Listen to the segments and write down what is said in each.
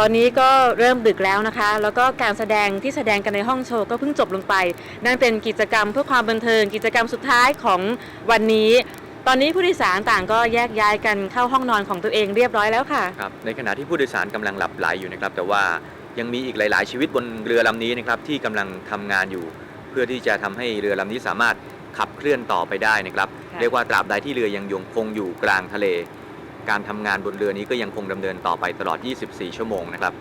ตอนนี้ก็เริ่มดึกแล้วนะคะ แล้วก็การแสดงที่แสดงกันในห้องโชว์ก็เพิ่งจบลงไป นั่นเป็นกิจกรรมเพื่อความบันเทิง กิจกรรมสุดท้ายของวันนี้ ตอนนี้ผู้โดยสารต่างก็แยกย้ายกันเข้าห้องนอนของตัวเองเรียบร้อยแล้วค่ะ ครับในขณะที่ผู้โดยสารกำลังหลับไหลอยู่นะครับ แต่ว่ายังมีอีกหลาย ๆ ชีวิตบนเรือลำนี้นะครับที่กำลังทำงานอยู่ เพื่อที่จะทำให้เรือลำนี้สามารถขับเคลื่อนต่อไปได้นะครับ ค่ะ เรียกว่าตราบใดที่เรือยังยงคงอยู่กลางทะเล การทำงานบนเรือนี้ก็ยังคงดำเนินต่อไปตลอด 24 ชั่วโมงนะครับ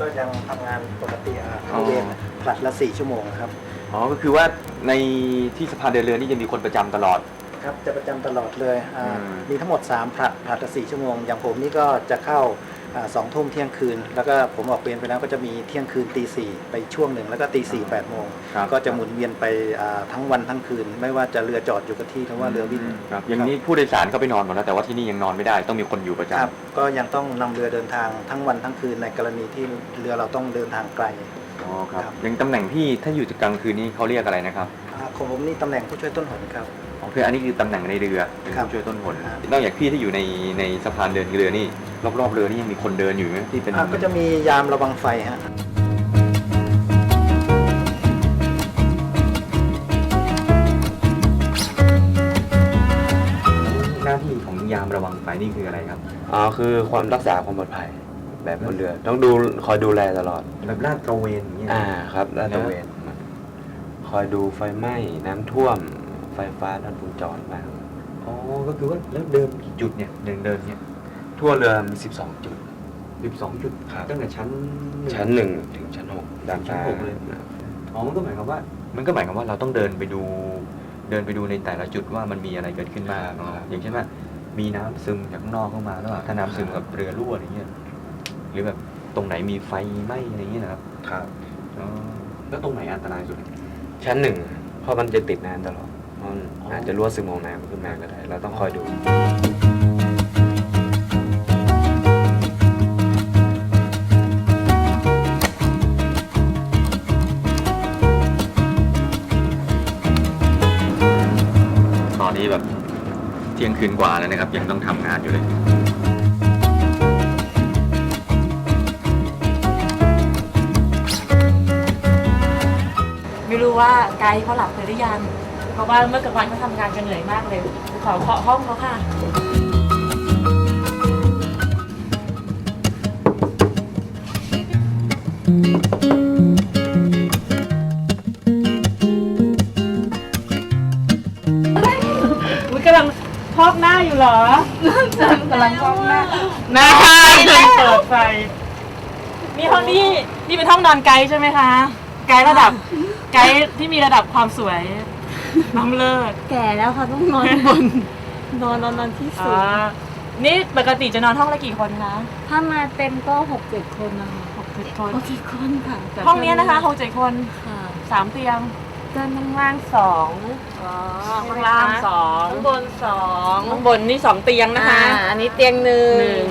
ก็ยังทำงานปกติอะเข้าเวรผลัดละสี่ชั่วโมงครับ อ๋อก็คือว่าในที่สะพานเดินเรือนี่จะมีคนประจำตลอด ครับจะประจำตลอดเลยอ่าอืม มีทั้งหมด3ผลัดผลัดละสี่ชั่วโมง อย่างผมนี่ก็จะเข้าอ่าสองทุ่มเที่ยงคืน แล้วก็ผมออกเวรไปแล้วก็จะมีเที่ยงคืนตีสี่ไปช่วงหนึ่งแล้วก็ตีสี่แปดโมงครับก็จะหมุนเวียนไปอ่าทั้งวันทั้งคืน ไม่ว่าจะเรือจอดอยู่กับที่หรือว่าเรือวิ่ง ครับอย่างนี้ผู้โดยสารก็ไปนอนหมดแล้วแต่ว่าที่นี่ยังนอนไม่ได้ต้องมีคนอยู่ประจำครับก็ยังต้องนำเรือเดินทางทั้งวันทั้งคืนในกรณีที่เรือเราต้องเดินทางไกลอ๋อครับครับ อย่างตำแหน่งที่ถ้าอยู่กลางคืนนี้เขาเรียกอะไรนะครับอ่า ของผมนี่ตำแหน่งผู้ช่วยต้นหนครับอ๋อคืออันนี้คือตำแหน่งในเรือเป็นครับผู้ช่วยต้นหนครับ นอกจากพี่ที่อยู่ในในสะพานเดินเรือนี่ รอบๆเรือนี่ยังมีคนเดินอยู่ไหมที่เป็นอ่าก็จะมียามระวังไฟฮะหน้าที่ของยามระวังไฟนี่คืออะไรครับ อ๋อคือความรักษาความปลอดภัยแบบบนเรือ ต้องดูคอยดูแลตลอด แบบลาดตระเวนอย่างเงี้ยอ่าครับลาดตระเวนค อยดูไฟไหม้น้ำท่วมไฟฟ้าลัดวงจรบ้างอ๋อ ก็คือว่าแล้วเดินกี่จุดเนี่ยเดินเดินเนี่ยทั่วเรือมี12 จุด สิบสองจุดครับ ตั้งแต่ชั้นชั้นหนึ่งถึงชั้นหกด้านชั้นซ้ายหกเลยอ๋อมันก็หมายความว่า มันก็หมายความว่าเราต้องเดินไปดู เดินไปดูในแต่ละจุดว่ามันมีอะไรเกิดขึ้นบ้างอ๋ออย่างเช่นว่ามีน้ำซึมจากข้างนอกเข้ามาแล้วถ้าน้ำซึมกับเรือรั่วอะไรเงี้ยหรือแบบตรงไหนมีไฟไหม้อะไรเงี้ยนะครับครับอ๋อแล้วตรงไหนอันตรายสุด ชั้นหนึ่งเพราะมันจะติดนานตลอดมันอาจจะรั่วซึมของน้ำขึ้นมาก็ได้ เราต้องคอยดู ตอนนี้แบบเที่ยงคืนกว่าแล้วนะครับ ยังต้องทำงานอยู่เลย ไม่รู้ว่าไกด์เขาหลับไปหรือยัง เพราะว่าเมื่อกลางวันเขาทำงานกันเหนื่อยมากเลย ขอเคาะห้องเขาค่ะ อุ้ยกำลังพอกหน้าอยู่เหรอกำลังพอกหน้าหน้าเปิดไฟนี่ห้องนี้นี่เป็นห้องนอนไกด์ใช่ไหมคะ ไกด์ระดับ ไกด์ที่มีระดับความสวยน้องเลิศแก่แล้วค่ะต้องนอนบนนอนนอนนอนที่อ่สูงานี่ปกติจะนอนห้องละกี่คนคะถ้ามาเต็มก็หกเจ็ดคนนะคะหกเจ็ดคนหกเจ็ดคนค่ะแต่ห้องเนี้ยนะคะหกเจ็ดคนค่ะสามเตียงด้านล่างสองอ๋อข้างล่างสองข้างบนสองข้างบนนี่สองเตียงนะคะอ่าอันนี้เตียงหนึ่ง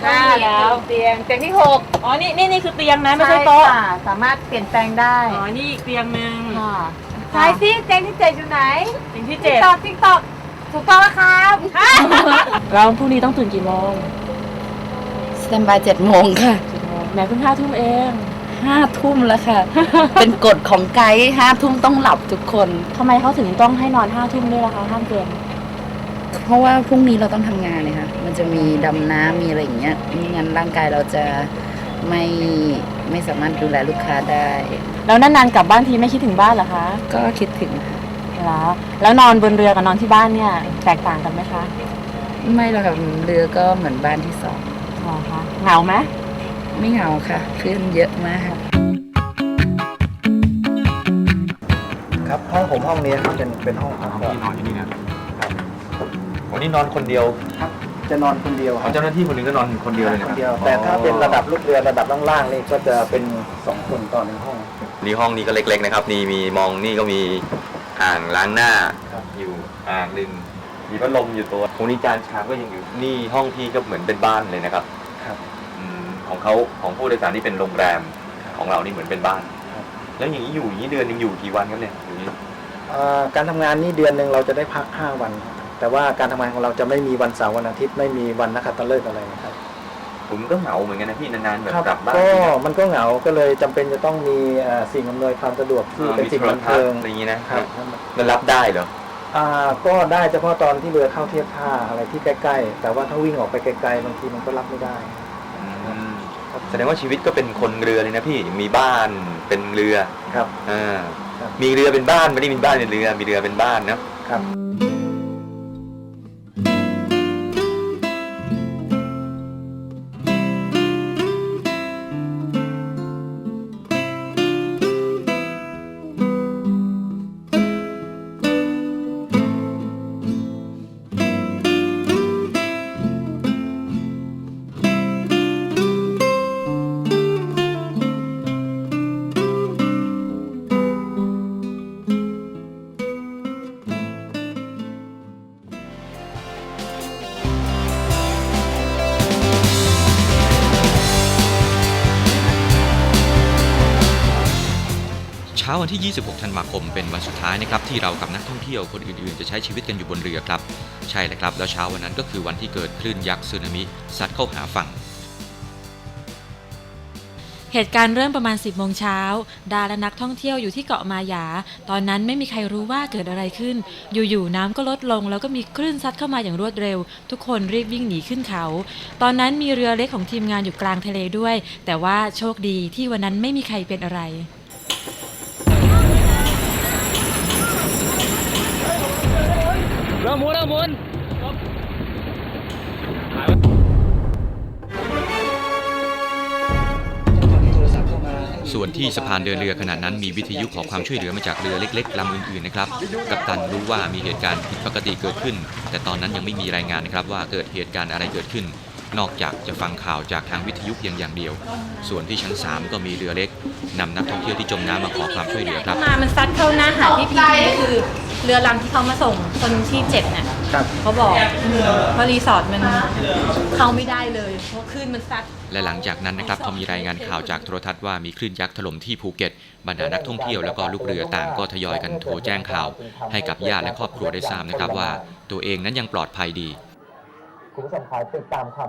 หนึ่งห้าห้าแล้แล้ววเตียงเตียงที่หกอ๋อนี่นี่นี่คือเตียงนะไม่ใช่โต๊ะค่ะสามารถเปลี่ยนแปลงได้อ๋อนี่อีกเตียงหนึ่งค่ะทายซิเตียงที่เจ็ดอยู่ไหนเตียงที่ติ๊เจ็กดตอกติ๊กตอกถูกต้องแล้วครับแล้วพรุ่งนี้ต้องตื่นกี่โมงสแตนบายเจ็ดโมงค่ะเจ็ดโมงแหม่เพิ่งห้าทุ่มเองห้าทุ่มแล้วค่ะ เป็นกฎของไกด์ห้าทุ่มต้องหลับทุกคนทำไมเขาถึงต้องให้นอนห้าทุ่มด้วยล่ะคะห้ามเกิน เพราะว่าพรุ่งนี้เราต้องทำงานเลยค่ะ มันจะมีดำน้ำมีอะไรอย่างเงี้ยไม่งั้นร่างกายเราจะไม่ไม่สามารถดูแลลูกค้าได้ แล้วนานๆกลับบ้านทีไม่คิดถึงบ้านเหรอคะ ก็คิดถึงค่ะเหรอแล้วนอนบนเรือกับนอนที่บ้านเนี่ยแตกต่างกันไหมคะไม่หรอกค่ะเรือก็เหมือนบ้านที่สองอ๋อคะเหงาไหมไม่เหงาค่ะเพื่อนเยอะมาก ครับห้องผมห้องนี้ครับเป็นเป็นห้องพักห้องผ่อนที่นอนอยู่นี่นะครับ วันนี้นอนคนเดียวจะนอนคนเดียวคเอารับเจ้าหน้าที่คนหนึงก็นอนคนเดียวเลยนะคคนรับเดียว แต่ถ้าเป็นระดับลูกเรือระดับล่างๆนี่ก็จะเป็นสองคนต่อหนึ่งห้อง นี่ห้องนี้ก็เล็กๆนะครับนี่มีมองนี่ก็มีอ่างล้างหน้าครับ อยู่อ่างหนึ่งมีพัดลมอยู่ตัวตรงนี้จานชามก็ยังอยู่นี่ห้องพี่ก็เหมือนเป็นบ้านเลยนะครับครับ อืมของเขาของผู้โดยสารนี่เป็นโรงแรมของเรานี่เหมือนเป็นบ้าน ครับ แล้วอย่างนี้อยู่อย่างนี้เดือนหนึงอยู่กี่วันครับเนี่ยอย่างนี้เอ่อการทำงานนี่เดือนหนึ่งเราจะได้พัก5วัน แต่ว่าการทำงานของเราจะไม่มีวันเสาร์วันอาทิตย์ไม่มีวันนักขัตฤกษ์อะไรนะครับ ผมก็เหงาเหมือนกันนะพี่นานๆแบบครับกลับบ้านก็ทีนะมันก็เหงาก็เลยจำเป็นจะต้องมีเอ่อสิ่งอำนวยความสะดวกที่อ่าเป็นมีสิ่งโทรบันทัศเทิงน์อะไรอย่างนี้นะครับครับมันรับได้เหรออ่าก็ได้เฉพาะตอนที่เรือเข้าเทียบท่าอะไรที่ใกล้ ๆ แต่ว่าถ้าวิ่งออกไปไกลๆบางทีมันก็รับไม่ได้อืมแสดงว่าชีวิตก็เป็นคนเรือเลยนะพี่มีบ้านเป็นเรือครับอ่าครับมีเรือเป็นบ้านไม่ได้มีบ้านเป็นเรือ มีเรือเป็นบ้านเนอะครับ ช้าวันที่ 26 ธันวาคมเป็นวันสุดท้ายนะครับที่เรากับนักท่องเที่ยวคนอื่นๆ จะใช้ชีวิตกันอยู่บนเรือครับ ใช่เลยครับ แล้วเช้าวันนั้นก็คือวันที่เกิดคลื่นยักษ์สึนามิซัดเข้าหาฝั่งเหตุการณ์เริ่มประมาณ 10 โมงเช้า ดาและนักท่องเที่ยวอยู่ที่เกาะมายา ตอนนั้นไม่มีใครรู้ว่าเกิดอะไรขึ้น อยู่ๆ น้ำก็ลดลง แล้วก็มีคลื่นซัดเข้ามาอย่างรวดเร็ว ทุกคนรีบวิ่งหนีขึ้นเขา ตอนนั้นมีเรือเล็กของทีมงานอยู่กลางทะเลด้วย แต่ว่าโชคดีที่วันนั้นไม่มีใครเป็นอะไร ส่วนที่สะพานเดินเรือขณะนั้นมีวิทยุขอความช่วยเหลือมาจากเรือเล็กๆลำอื่นๆนะครับกัปตันรู้ว่ามีเหตุการณ์ผิดปกติเกิดขึ้น แต่ตอนนั้นยังไม่มีรายงานนะครับว่าเกิดเหตุการณ์อะไรเกิดขึ้น นอกจากจะฟังข่าวจากทางวิทยุเพียงอย่างเดียว ส่วนที่ชั้น 3 ก็มีเรือเล็กนำนักท่องเที่ยวที่จมน้ำมาขอความช่วยเหลือครับมามันซัดเข้าหน้าหาดที่พีคือ เรือลำที่เขามาส่งคนที่เจ็บเนี่ยครับ เขาบอกว่ารีสอร์ทมันเข้าไม่ได้เลยเพราะคลื่นมันซัด และหลังจากนั้นนะครับพอมีรายงานข่าวจากโทรทัศน์ว่ามีคลื่นยักษ์ถล่มที่ภูเก็ตบรรดานักท่องเที่ยวแล้วก็ลูกเรือต่างก็ทยอยกันโทรแจ้งข่าว ให้กับญาติและครอบครัวได้ทราบนะครับว่า ตัวเองนั้นยังปลอดภัยดีคุณผู้ชมขายติดตามครับ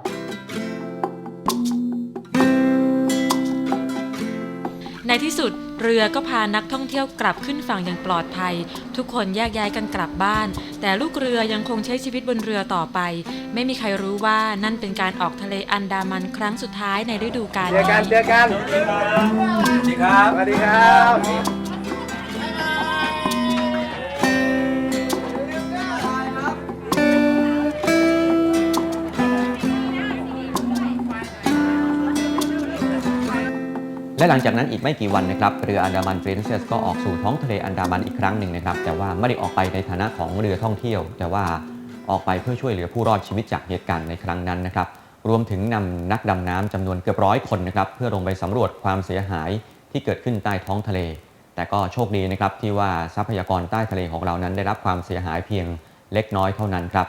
ในที่สุดเรือก็พานักท่องเที่ยวกลับขึ้นฝั่งอย่างปลอดภัย ทุกคนแยกย้ายกันกลับบ้าน แต่ลูกเรือยังคงใช้ชีวิตบนเรือต่อไป ไม่มีใครรู้ว่านั่นเป็นการออกทะเลอันดามันครั้งสุดท้ายในฤดูกาลเจอกันนี้เจอกันสวัสดีครับ สวัสดีครับ และหลังจากนั้นอีกไม่กี่วันนะครับเรืออันดามันปรินเซสก็ออกสู่ท้องทะเลอันดามันอีกครั้งหนึ่งนะครับแต่ว่าไม่ได้ออกไปในฐานะของเรือท่องเที่ยว แต่ว่าออกไปเพื่อช่วยเหลือผู้รอดชีวิตจากเหตุการณ์ในครั้งนั้นนะครับรวมถึงนำนักดำน้ำจำนวนเกือบร้อยคนนะครับเพื่อลงไปสำรวจความเสียหายที่เกิดขึ้นใต้ท้องทะเล แต่ก็โชคดีนะครับที่ว่าทรัพยากรใต้ทะเลของเรานั้นได้รับความเสียหายเพียงเล็กน้อยเท่านั้นครับ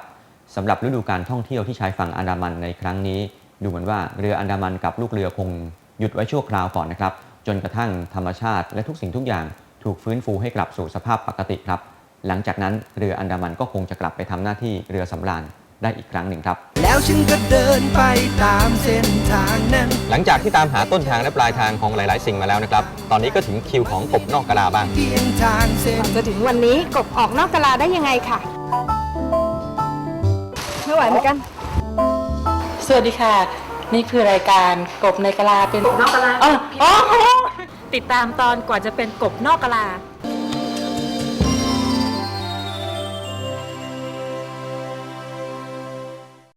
สำหรับฤดูการท่องเที่ยวที่ชายฝั่งอันดามันในครั้งนี้ ดูเหมือนว่าเรืออันดามันกับลูกเรือคง หยุดไว้ชั่วคราวก่อนนะครับ จนกระทั่งธรรมชาติและทุกสิ่งทุกอย่างถูกฟื้นฟูให้กลับสู่สภาพปกติครับ หลังจากนั้นเรืออันดามันก็คงจะกลับไปทำหน้าที่เรือสำราญได้อีกครั้งหนึ่งครับ แล้วฉันก็เดินไปตามเส้นทางนั้น หลังจากที่ตามหาต้นทางและปลายทางของหลาย ๆ สิ่งมาแล้วนะครับ ตอนนี้ก็ถึงคิวของกบนอกกะลาบ้างเพียงทางเส้นจะถึงวันนี้กบออกนอกกะลาได้ยังไงค่ะ ไม่ไหวเหมือนกัน สวัสดีค่ะ นี่คือรายการกบในกะลาเป็นกบนอกกะลาอ๋ออ๋อติดตามตอนกว่าจะเป็นกบนอกกะลา